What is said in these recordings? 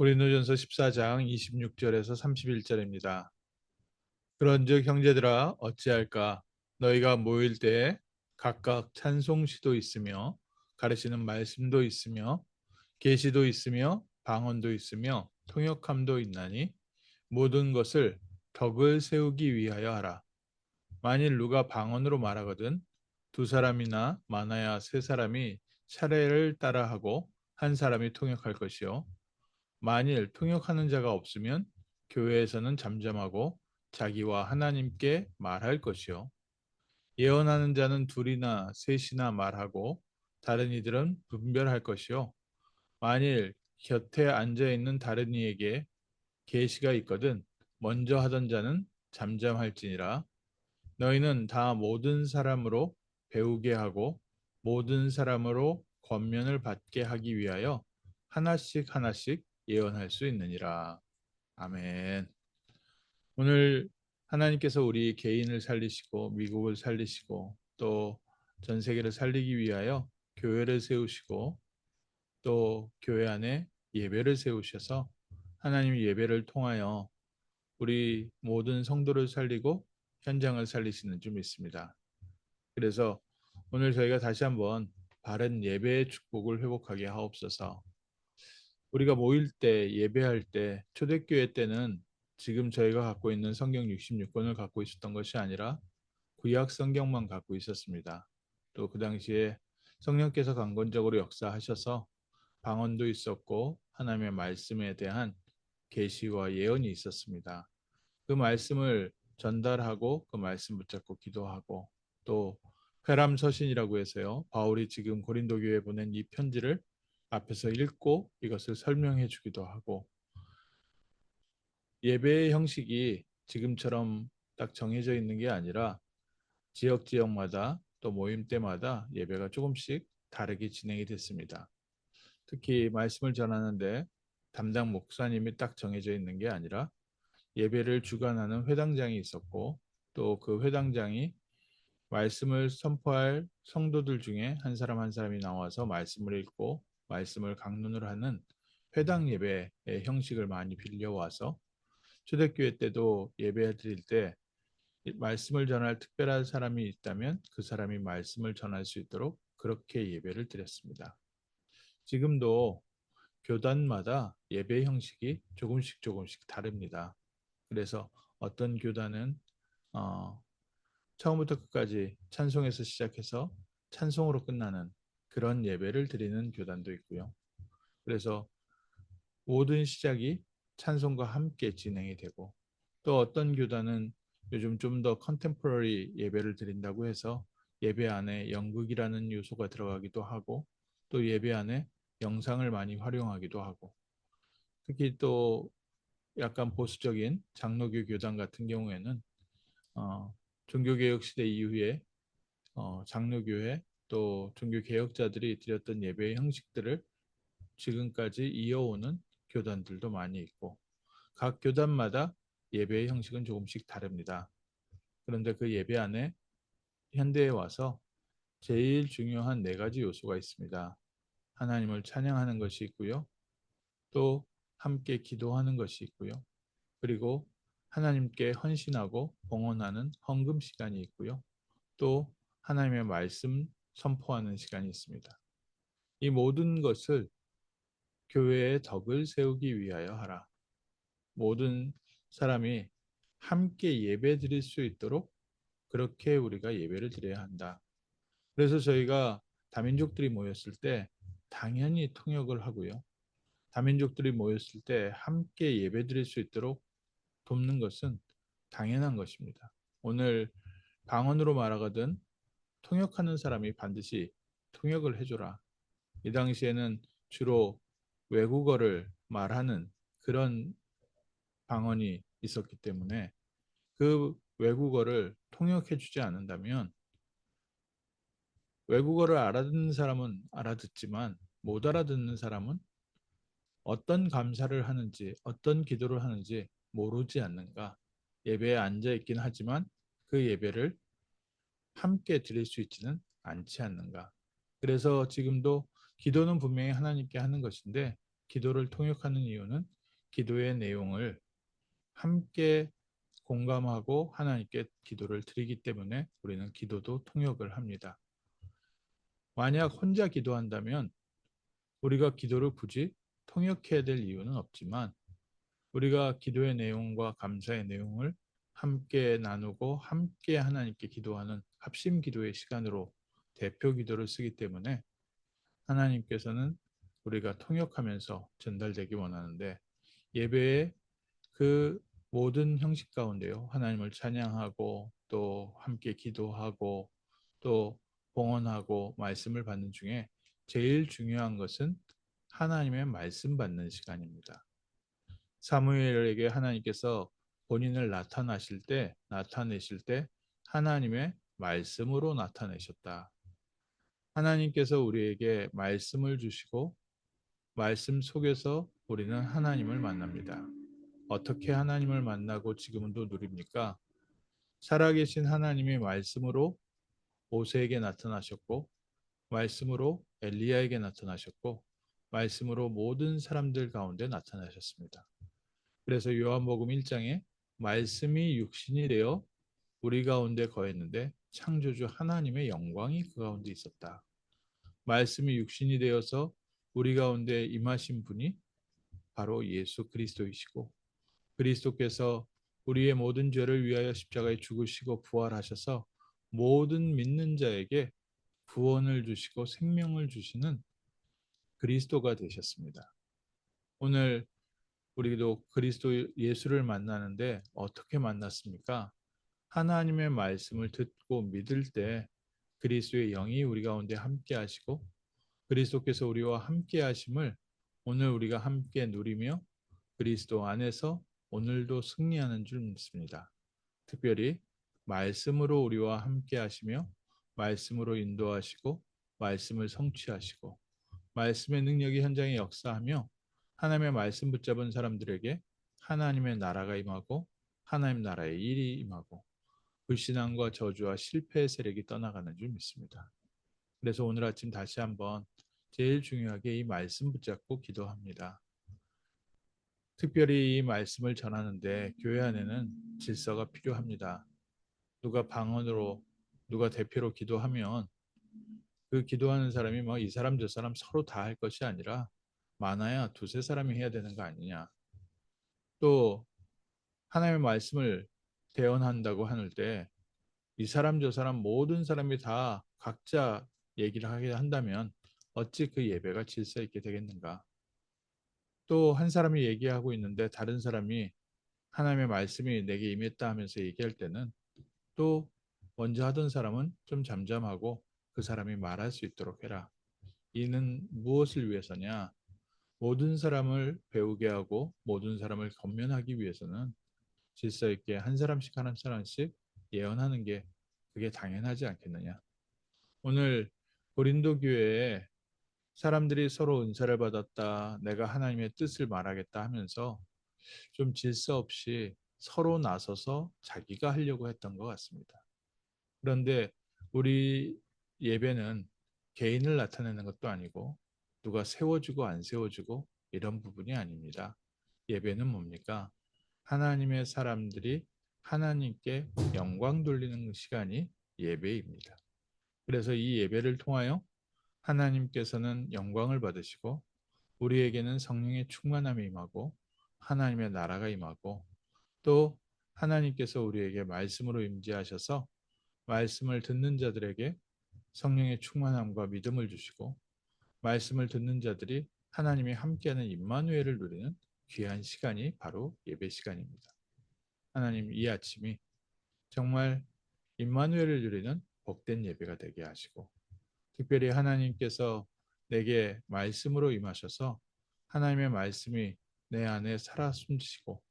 고린도전서 14장 26절에서 31절입니다. 그런즉 형제들아 어찌할까 너희가 모일 때 각각 찬송시도 있으며 가르치는 말씀도 있으며 계시도 있으며 방언도 있으며 통역함도 있나니 모든 것을 덕을 세우기 위하여 하라. 만일 누가 방언으로 말하거든 두 사람이나 많아야 세 사람이 차례를 따라하고 한 사람이 통역할 것이요 만일 통역하는 자가 없으면 교회에서는 잠잠하고 자기와 하나님께 말할 것이요. 예언하는 자는 둘이나 셋이나 말하고 다른 이들은 분별할 것이요. 만일 곁에 앉아 있는 다른 이에게 계시가 있거든 먼저 하던 자는 잠잠할지니라. 너희는 다 모든 사람으로 배우게 하고 모든 사람으로 권면을 받게 하기 위하여 하나씩 하나씩 예언할 수 있느니라. 아멘. 오늘 하나님께서 우리 개인을 살리시고 미국을 살리시고 또 전 세계를 살리기 위하여 교회를 세우시고 또 교회 안에 예배를 세우셔서 하나님 예배를 통하여 우리 모든 성도를 살리고 현장을 살리시는 줄 믿습니다. 그래서 오늘 저희가 다시 한번 바른 예배의 축복을 회복하게 하옵소서. 우리가 모일 때 예배할 때 초대교회 때는 지금 저희가 갖고 있는 성경 66권을 갖고 있었던 것이 아니라 구약 성경만 갖고 있었습니다. 또 그 당시에 성령께서 강건적으로 역사하셔서 방언도 있었고 하나님의 말씀에 대한 계시와 예언이 있었습니다. 그 말씀을 전달하고 그 말씀 붙잡고 기도하고 또 회람 서신이라고 해서요. 바울이 지금 고린도 교회에 보낸 이 편지를 앞에서 읽고 이것을 설명해 주기도 하고 예배의 형식이 지금처럼 딱 정해져 있는 게 아니라 지역 지역마다 또 모임 때마다 예배가 조금씩 다르게 진행이 됐습니다. 특히 말씀을 전하는데 담당 목사님이 딱 정해져 있는 게 아니라 예배를 주관하는 회당장이 있었고 또 그 회당장이 말씀을 선포할 성도들 중에 한 사람 한 사람이 나와서 말씀을 읽고 말씀을 강론을 하는 회당 예배의 형식을 많이 빌려와서 초대교회 때도 예배 드릴 때 말씀을 전할 특별한 사람이 있다면 그 사람이 말씀을 전할 수 있도록 그렇게 예배를 드렸습니다. 지금도 교단마다 예배 형식이 조금씩 조금씩 다릅니다. 그래서 어떤 교단은 어, 처음부터 끝까지 찬송에서 시작해서 찬송으로 끝나는 그런 예배를 드리는 교단도 있고요. 그래서 모든 시작이 찬송과 함께 진행이 되고 또 어떤 교단은 요즘 좀 더 컨템포러리 예배를 드린다고 해서 예배 안에 연극이라는 요소가 들어가기도 하고 또 예배 안에 영상을 많이 활용하기도 하고 특히 또 약간 보수적인 장로교 교단 같은 경우에는 어, 종교개혁 시대 이후에 어, 장로교회 또 종교 개혁자들이 드렸던 예배의 형식들을 지금까지 이어오는 교단들도 많이 있고 각 교단마다 예배의 형식은 조금씩 다릅니다. 그런데 그 예배 안에 현대에 와서 제일 중요한 네 가지 요소가 있습니다. 하나님을 찬양하는 것이 있고요. 또 함께 기도하는 것이 있고요. 그리고 하나님께 헌신하고 봉헌하는 헌금 시간이 있고요. 또 하나님의 말씀 선포하는 시간이 있습니다. 이 모든 것을 교회의 덕을 세우기 위하여 하라. 모든 사람이 함께 예배 드릴 수 있도록 그렇게 우리가 예배를 드려야 한다. 그래서 저희가 다민족들이 모였을 때 당연히 통역을 하고요. 다민족들이 모였을 때 함께 예배 드릴 수 있도록 돕는 것은 당연한 것입니다. 오늘 방언으로 말하거든 통역하는 사람이 반드시 통역을 해줘라. 이 당시에는 주로 외국어를 말하는 그런 방언이 있었기 때문에 그 외국어를 통역해 주지 않는다면 외국어를 알아듣는 사람은 알아듣지만 못 알아듣는 사람은 어떤 감사를 하는지 어떤 기도를 하는지 모르지 않는가 예배에 앉아 있긴 하지만 그 예배를 함께 드릴 수 있지는 않지 않는가. 그래서 지금도 기도는 분명히 하나님께 하는 것인데 기도를 통역하는 이유는 기도의 내용을 함께 공감하고 하나님께 기도를 드리기 때문에 우리는 기도도 통역을 합니다. 만약 혼자 기도한다면 우리가 기도를 굳이 통역해야 될 이유는 없지만 우리가 기도의 내용과 감사의 내용을 함께 나누고 함께 하나님께 기도하는 합심 기도의 시간으로 대표 기도를 쓰기 때문에 하나님께서는 우리가 통역하면서 전달되기 원하는데 예배의 그 모든 형식 가운데요. 하나님을 찬양하고 또 함께 기도하고 또 봉헌하고 말씀을 받는 중에 제일 중요한 것은 하나님의 말씀 받는 시간입니다. 사무엘에게 하나님께서 본인을 나타나실 때 나타내실 때 하나님의 말씀으로 나타내셨다. 하나님께서 우리에게 말씀을 주시고 말씀 속에서 우리는 하나님을 만납니다. 어떻게 하나님을 만나고 지금도 누립니까? 살아계신 하나님의 말씀으로 모세에게 나타나셨고 말씀으로 엘리야에게 나타나셨고 말씀으로 모든 사람들 가운데 나타나셨습니다. 그래서 요한복음 1장에 말씀이 육신이 되어 우리 가운데 거했는데 창조주 하나님의 영광이 그 가운데 있었다. 말씀이 육신이 되어서 우리 가운데 임하신 분이 바로 예수 그리스도이시고 그리스도께서 우리의 모든 죄를 위하여 십자가에 죽으시고 부활하셔서 모든 믿는 자에게 구원을 주시고 생명을 주시는 그리스도가 되셨습니다. 오늘 우리도 그리스도 예수를 만나는데 어떻게 만났습니까? 하나님의 말씀을 듣고 믿을 때 그리스도의 영이 우리 가운데 함께 하시고 그리스도께서 우리와 함께 하심을 오늘 우리가 함께 누리며 그리스도 안에서 오늘도 승리하는 줄 믿습니다. 특별히 말씀으로 우리와 함께 하시며 말씀으로 인도하시고 말씀을 성취하시고 말씀의 능력이 현장에 역사하며 하나님의 말씀 붙잡은 사람들에게 하나님의 나라가 임하고 하나님 나라의 일이 임하고 불신앙과 저주와 실패의 세력이 떠나가는 줄 믿습니다. 그래서 오늘 아침 다시 한번 제일 중요하게 이 말씀 붙잡고 기도합니다. 특별히 이 말씀을 전하는데 교회 안에는 질서가 필요합니다. 누가 방언으로 누가 대표로 기도하면 그 기도하는 사람이 뭐 이 사람 저 사람 서로 다 할 것이 아니라 많아야 두세 사람이 해야 되는 거 아니냐. 또 하나님의 말씀을 대언한다고 하는 때 이 사람 저 사람 모든 사람이 다 각자 얘기를 하게 한다면 어찌 그 예배가 질서 있게 되겠는가? 또 한 사람이 얘기하고 있는데 다른 사람이 하나님의 말씀이 내게 임했다 하면서 얘기할 때는 또 먼저 하던 사람은 좀 잠잠하고 그 사람이 말할 수 있도록 해라. 이는 무엇을 위해서냐? 모든 사람을 배우게 하고 모든 사람을 건면하기 위해서는 질서 있게 한 사람씩 한 사람씩 예언하는 게 그게 당연하지 않겠느냐. 오늘 고린도 교회에 사람들이 서로 은사를 받았다. 내가 하나님의 뜻을 말하겠다 하면서 좀 질서 없이 서로 나서서 자기가 하려고 했던 것 같습니다. 그런데 우리 예배는 개인을 나타내는 것도 아니고 누가 세워주고 안 세워주고 이런 부분이 아닙니다. 예배는 뭡니까? 하나님의 사람들이 하나님께 영광 돌리는 시간이 예배입니다. 그래서 이 예배를 통하여 하나님께서는 영광을 받으시고 우리에게는 성령의 충만함이 임하고 하나님의 나라가 임하고 또 하나님께서 우리에게 말씀으로 임재하셔서 말씀을 듣는 자들에게 성령의 충만함과 믿음을 주시고 말씀을 듣는 자들이 하나님이 함께하는 임마누엘을 누리는 귀한 시간이 바로 예배 시간입니다. 하나님 이 아침이 정말 임마누엘을 누리는 복된 예배가 되게 하시고 특별히 하나님께서 내게 말씀으로 임하셔서 하나님의 말씀이 내 안에 살아 숨지시고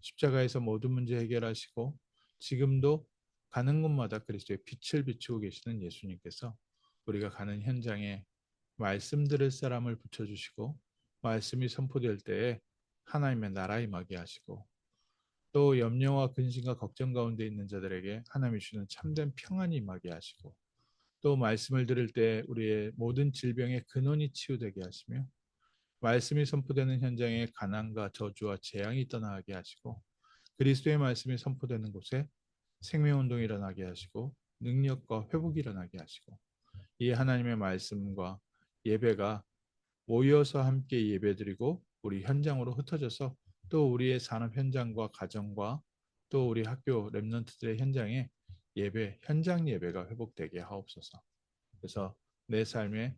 십자가에서 모든 문제 해결하시고 지금도 가는 곳마다 그리스도의 빛을 비추고 계시는 예수님께서 우리가 가는 현장에 말씀 들을 사람을 붙여주시고 말씀이 선포될 때에 하나님의 나라 임하게 하시고 또 염려와 근심과 걱정 가운데 있는 자들에게 하나님이 주는 참된 평안이 임하게 하시고 또 말씀을 들을 때 우리의 모든 질병의 근원이 치유되게 하시며 말씀이 선포되는 현장에 가난과 저주와 재앙이 떠나게 하시고 그리스도의 말씀이 선포되는 곳에 생명운동이 일어나게 하시고 능력과 회복이 일어나게 하시고 이 하나님의 말씀과 예배가 모여서 함께 예배드리고 우리 현장으로 흩어져서 또 우리의 산업 현장과 가정과 또 우리 학교 랩런트들의 현장에 예배 현장 예배가 회복되게 하옵소서. 그래서 내 삶의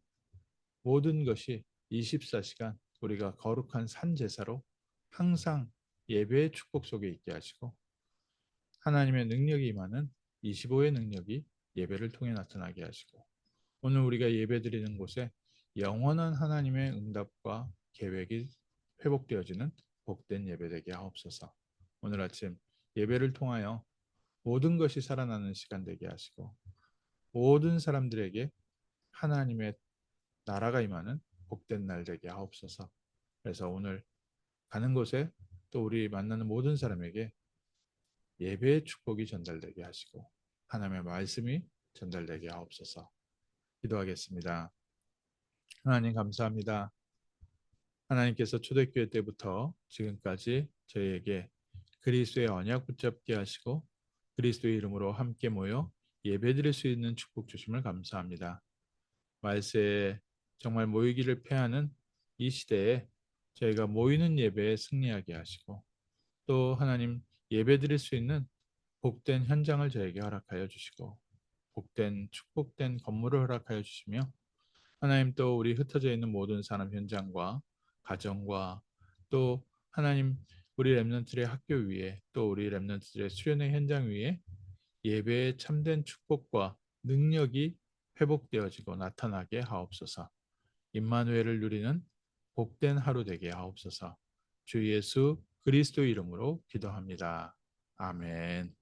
모든 것이 24시간 우리가 거룩한 산 제사로 항상 예배의 축복 속에 있게 하시고 하나님의 능력이 임하는 25의 능력이 예배를 통해 나타나게 하시고 오늘 우리가 예배드리는 곳에 영원한 하나님의 응답과 계획이 회복되어지는 복된 예배되게 하옵소서. 오늘 아침 예배를 통하여 모든 것이 살아나는 시간 되게 하시고 모든 사람들에게 하나님의 나라가 임하는 복된 날 되게 하옵소서. 그래서 오늘 가는 곳에 또 우리 만나는 모든 사람에게 예배의 축복이 전달되게 하시고 하나님의 말씀이 전달되게 하옵소서. 기도하겠습니다. 하나님 감사합니다. 하나님께서 초대교회 때부터 지금까지 저희에게 그리스도의 언약 붙잡게 하시고 그리스도의 이름으로 함께 모여 예배드릴 수 있는 축복 주심을 감사합니다. 말세에 정말 모이기를 패하는 이 시대에 저희가 모이는 예배에 승리하게 하시고 또 하나님 예배드릴 수 있는 복된 현장을 저에게 허락하여 주시고 복된 축복된 건물을 허락하여 주시며 하나님 또 우리 흩어져 있는 모든 산업 현장과 가정과 또 하나님 우리 렘넌트의 학교 위에 또 우리 렘넌트들의 수련의 현장 위에 예배의 참된 축복과 능력이 회복되어지고 나타나게 하옵소서. 임마누엘을 누리는 복된 하루 되게 하옵소서. 주 예수 그리스도 이름으로 기도합니다. 아멘.